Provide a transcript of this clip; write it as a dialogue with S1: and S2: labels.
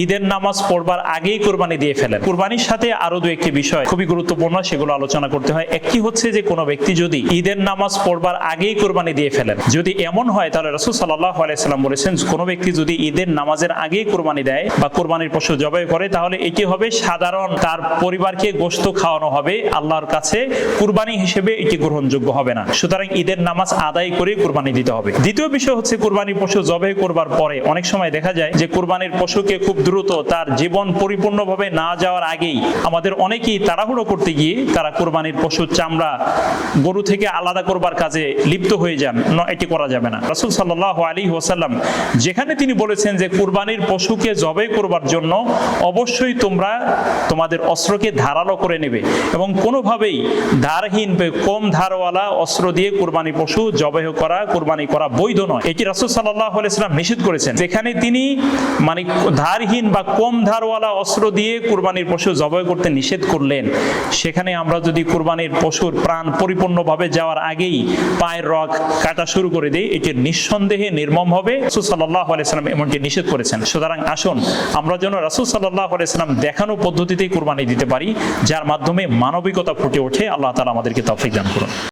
S1: ঈদের নামাজ পড়বার আগেই কোরবানি দিয়ে ফেলেন। কোরবানির সাথে আরও দু একটি বিষয় খুবই গুরুত্বপূর্ণ, সেগুলো আলোচনা করতে হয়। একটি হচ্ছে যে, কোনো ব্যক্তি যদি ঈদের নামাজ পড়বার আগেই কোরবানি দিয়ে ফেলেন, যদি এমন হয়, তাহলে রসুল আলাইসাল্লাম বলেছেন, কোনো ব্যক্তি যদি ঈদের নামাজের আগেই কোরবানি দেয় বা কোরবানির পশু জবাই করে, তাহলে এটি হবে সাধারণ তার পরিবারকে গোস্ত খাওয়ানো হবে। আল্লাহর কাছে কুরবানি হিসেবে এটি গ্রহণযোগ্য হবে না। সুতরাং ঈদের নামাজ আদায় করে কোরবানি দিতে হবে। দ্বিতীয় বিষয় হচ্ছে, কোরবানির পশু জবাই করবার পরে অনেক সময় দেখা যায় যে, কোরবানির পশুকে খুব দ্রুত তার জীবন পরিপূর্ণভাবে না যাওয়ার আগেই আমাদের অনেকেই তাড়াহুড়ো করতে গিয়ে তারা কোরবানির পশুর চামড়া গরু থেকে আলাদা করবার কাজে লিপ্ত হয়ে যান। এটি করা যাবে না। রাসূল সাল্লাহ আলী ওয়াসাল্লাম যেখানে তিনি বলেছেন যে কোরবানির পশুকে জবাই করবার জন্য অবশ্যই তোমরা তোমাদের অস্ত্রকে ধারালো করে নেবে এবং কোনোভাবেই ধারহীন কম ধারওয়ালা অস্ত্র দিয়ে কোরবানি পশু জবাই করা, কোরবানি করা বৈধ নয়। এটি রাসূল সাল্লাহ আলাইসাল্লাম নিষেধ করেছেন। যেখানে তিনি মানে ধারহীন বা কম ধারওয়ালা অস্ত্র দিয়ে কোরবানির পশু জবাই করতে নিষেধ করলেন, সেখানে আমরা যদি কোরবানির পশুর প্রাণ পরিপূর্ণভাবে যাওয়ার আগেই পায়ের রগ কাটা শুরু করে দিই, এটি নিঃসন্দেহে নির্মম হবে। রাসূল সাল্লাহ আলাইসাল্লাম এমনটি নিষেধ করেছেন। সুতরাং আসুন, আমরা যেন রাসূল সাল্লাহ আলাইসাল্লাম দেখানো পদ্ধতিতেই কুরবানি দিতে পারি, যার মাধ্যমে মানবিকতা ফুটে ওঠে। আল্লাহ তালা আমাদেরকে তৌফিক দান করুন।